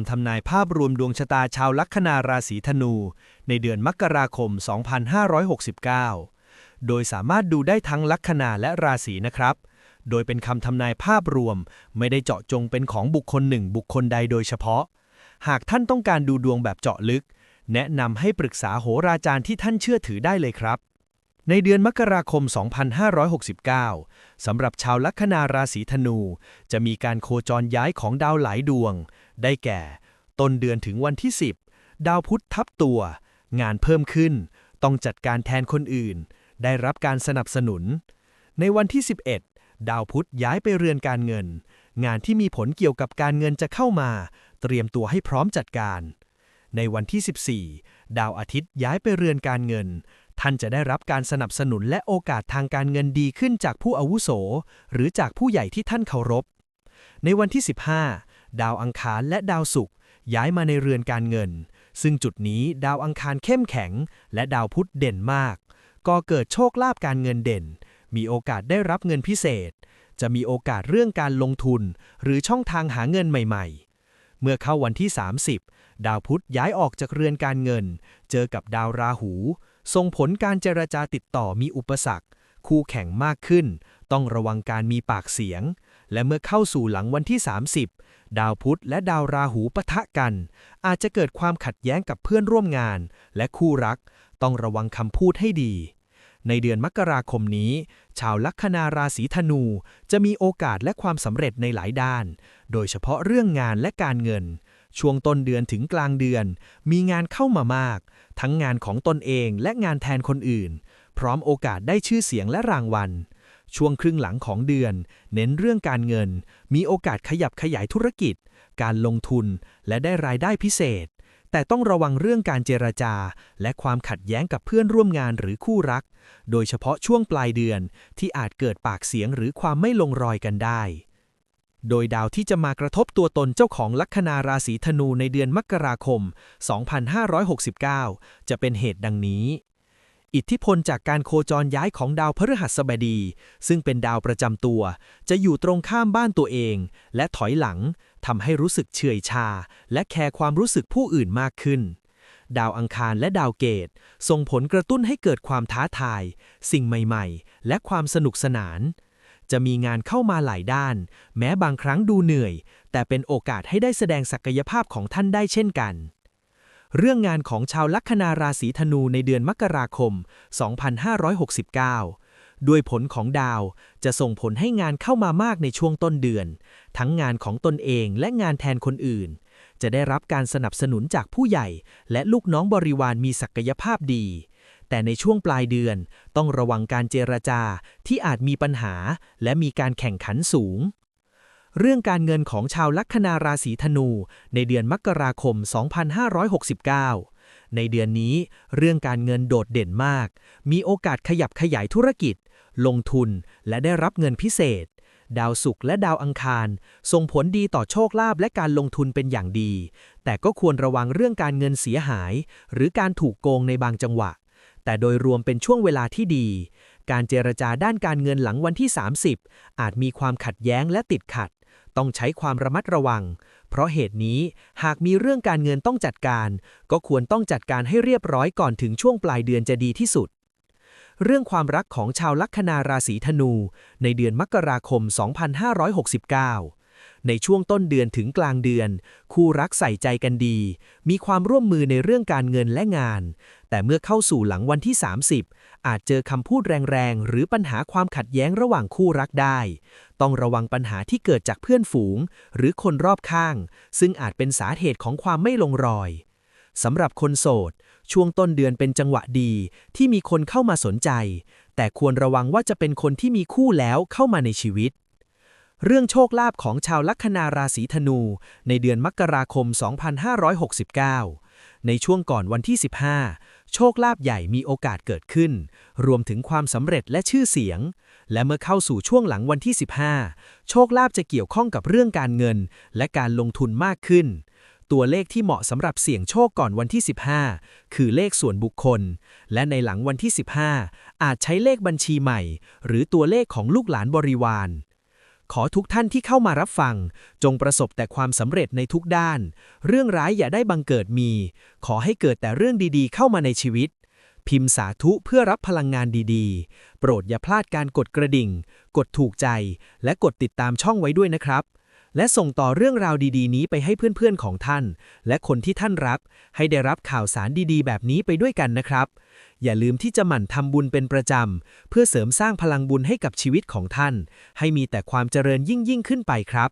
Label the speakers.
Speaker 1: ำทำนายภาพรวมดวงชะตาชาวลัคนาราศีธนู ในเดือนมกราคม 2569 โดยสามารถดูได้ทั้งลัคนาและราศีนะครับ โดยเป็นคำทำนายภาพรวม ไม่ได้เจาะจงเป็นของบุคคลหนึ่งบุคคลใดโดยเฉพาะ หากท่านต้องการดูดวงแบบเจาะลึก แนะนำให้ปรึกษาโหราจารย์ที่ท่านเชื่อถือได้เลยครับ ในเดือนมกราคม 2569 สำหรับชาวลัคนาราศีธนู จะมีการโคจรย้ายของดาวหลายดวง ได้แก่ ต้นเดือนถึงวันที่ 10 ดาวพุธทับตัว งานเพิ่มขึ้น ต้องจัดการแทนคนอื่น ได้รับการสนับสนุน ในวันที่ 11 ดาวพุธย้ายไปเรือนการเงิน งานที่มีผลเกี่ยวกับการเงินจะเข้ามา เตรียมตัวให้พร้อมจัดการ ในวันที่ 14 ดาวอาทิตย์ย้ายไปเรือนการเงิน ท่านจะได้รับการสนับสนุนและโอกาสทางการเงินดีขึ้นจากผู้อาวุโส หรือจากผู้ใหญ่ที่ท่านเคารพ ในวันที่ 15 ดาวอังคารและดาวศุกร์ย้ายมาในเรือนการเงิน ซึ่งจุดนี้ดาวอังคารเข้มแข็ง และดาวพุธเด่นมาก ก็เกิดโชคลาภการเงินเด่น มีโอกาสได้รับเงินพิเศษ จะมีโอกาสเรื่องการลงทุน หรือช่องทางหาเงินใหม่ ๆเมื่อเข้าวันที่ 30 ดาวพุธย้ายออกจากเรือนการเงิน เจอกับดาวราหู ส่งผลการเจรจาติดต่อมีอุปสรรค คู่แข่งมากขึ้น ต้องระวังการมีปากเสียง และเมื่อเข้าสู่หลังวันที่ 30 ดาวพุธและดาวราหูปะทะกัน อาจจะเกิดความขัดแย้งกับเพื่อนร่วมงาน และคู่รัก ต้องระวังคำพูดให้ดี ในเดือนมกราคมนี้ ชาวลัคนาราศีธนู จะมีโอกาสและความสำเร็จในหลายด้าน โดยเฉพาะเรื่องงานและการเงิน ช่วงต้นเดือนถึงกลางเดือน มีงานเข้ามามาก ทั้งงานของตนเองและงานแทนคนอื่น พร้อมโอกาสได้ชื่อเสียงและรางวัล ช่วงครึ่งหลังของเดือน เน้นเรื่องการเงิน มีโอกาสขยับขยายธุรกิจ การลงทุนและได้รายได้พิเศษ แต่ต้องระวังเรื่องการเจรจา และความขัดแย้งกับเพื่อนร่วมงานหรือคู่รัก โดยเฉพาะช่วงปลายเดือนที่อาจเกิดปากเสียงหรือความไม่ลงรอยกันได้ โดยดาวที่จะมากระทบตัวตนเจ้าของลัคนาราศีธนูในเดือนมกราคม 2569 จะเป็นเหตุดังนี้ อิทธิพลจากการโคจรย้ายของดาวพฤหัสบดี ซึ่งเป็นดาวประจำตัว จะอยู่ตรงข้ามบ้านตัวเอง และถอยหลังทำให้รู้สึกเฉื่อยชา และแคร์ความรู้สึกผู้อื่นมากขึ้น ดาวอังคารและดาวเกตส่งผลกระตุ้นให้เกิดความท้าทาย สิ่งใหม่ ๆ และความสนุกสนาน จะมีงานเข้ามาหลายด้าน แม้บางครั้งดูเหนื่อย แต่เป็นโอกาสให้ได้แสดงศักยภาพของท่านได้เช่นกัน เรื่องงานของชาวลัคนาราศีธนูในเดือนมกราคม 2569ด้วยผลของดาวจะส่งผลให้งานเข้ามามากในช่วงต้นเดือน ทั้งงานของตนเองและงานแทนคนอื่น จะได้รับการสนับสนุนจากผู้ใหญ่ และลูกน้องบริวารมีศักยภาพดี แต่ในช่วงปลายเดือนต้องระวังการเจรจาที่อาจมีปัญหา และมีการแข่งขันสูง เรื่องการเงินของชาวลัคนาราศีธนู ในเดือนมกราคม 2569 ในเดือนนี้ เรื่องการเงินโดดเด่นมาก มีโอกาสขยับขยายธุรกิจ ลงทุนและได้รับเงินพิเศษดาวศุกร์และดาวอังคาร ส่งผลดีต่อโชคลาภและการลงทุนเป็นอย่างดี แต่ก็ควรระวังเรื่องการเงินเสียหาย หรือการถูกโกงในบางจังหวะ แต่โดยรวมเป็นช่วงเวลาที่ดี การเจรจาด้านการเงินหลังวันที่ 30 อาจมีความขัดแย้งและติดขัด ต้องใช้ความระมัดระวัง เพราะเหตุนี้หากมีเรื่องการเงินต้องจัดการ ก็ควรต้องจัดการให้เรียบร้อยก่อนถึงช่วงปลายเดือนจะดีที่สุด เรื่องความรักของชาวลัคนาราศีธนู ในเดือนมกราคม 2569 ในช่วงต้นเดือนถึงกลางเดือน คู่รักใส่ใจกันดี มีความร่วมมือในเรื่องการเงินและงาน แต่เมื่อเข้าสู่หลังวันที่ 30 อาจเจอคำพูดแรงๆ หรือปัญหาความขัดแย้งระหว่างคู่รักได้ ต้องระวังปัญหาที่เกิดจากเพื่อนฝูง หรือคนรอบข้าง ซึ่งอาจเป็นสาเหตุของความไม่ลงรอยสำหรับคนโสด ช่วงต้นเดือนเป็นจังหวะดีที่มีคนเข้ามาสนใจ แต่ควรระวังว่าจะเป็นคนที่มีคู่แล้วเข้ามาในชีวิต เรื่องโชคลาภของชาวลัคนาราศีธนู ในเดือนมกราคม 2569 ในช่วงก่อนวันที่ 15 โชคลาภใหญ่มีโอกาสเกิดขึ้น รวมถึงความสำเร็จและชื่อเสียง และเมื่อเข้าสู่ช่วงหลังวันที่ 15 โชคลาภจะเกี่ยวข้องกับเรื่องการเงิน และการลงทุนมากขึ้น ตัวเลขที่เหมาะสำหรับเสี่ยงโชคก่อนวันที่ 15 คือเลขส่วนบุคคล และในหลังวันที่ 15 อาจใช้เลขบัญชีใหม่ หรือตัวเลขของลูกหลานบริวาร ขอทุกท่านที่เข้ามารับฟัง จงประสบแต่ความสำเร็จในทุกด้าน เรื่องร้ายอย่าได้บังเกิดมี ขอให้เกิดแต่เรื่องดีๆ เข้ามาในชีวิต พิมพ์สาธุเพื่อรับพลังงานดีๆ โปรดอย่าพลาดการกดกระดิ่ง กดถูกใจ และกดติดตามช่องไว้ด้วยนะครับ และส่งต่อเรื่องราวดีๆ นี้ไปให้เพื่อนๆของท่าน และคนที่ท่านรัก ให้ได้รับข่าวสารดีๆ แบบนี้ไปด้วยกันนะครับ อย่าลืมที่จะหมั่นทำบุญเป็นประจำ เพื่อเสริมสร้างพลังบุญให้กับชีวิตของท่าน ให้มีแต่ความเจริญยิ่งยิ่งๆขึ้นไปครับ